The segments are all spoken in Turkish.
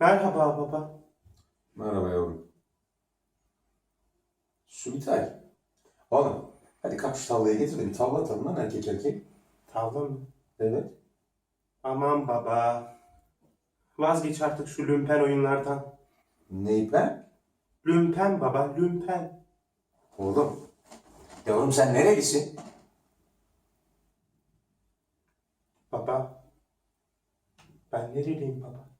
Merhaba baba. Merhaba yavrum. Sumitay. Oğlum hadi kalk şu tavlayı getir de bir tavla atalım lan erkek erkek. Tavla mı? Evet. Aman baba. Vazgeç artık şu lümpen oyunlardan. Ney ben? Lümpen baba, lümpen. Oğlum. Yavrum sen nerelisin? Baba. Ben nereliyim baba?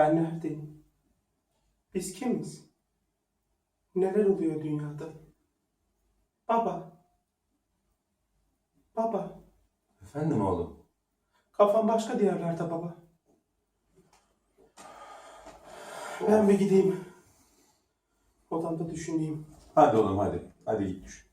Ben neredeyim? Biz kimiz? Neler oluyor dünyada? Baba. Baba. Efendim oğlum. Kafam başka diyarlarda baba. Ben bir gideyim. Odamda düşüneyim. Hadi oğlum hadi. Hadi git düş.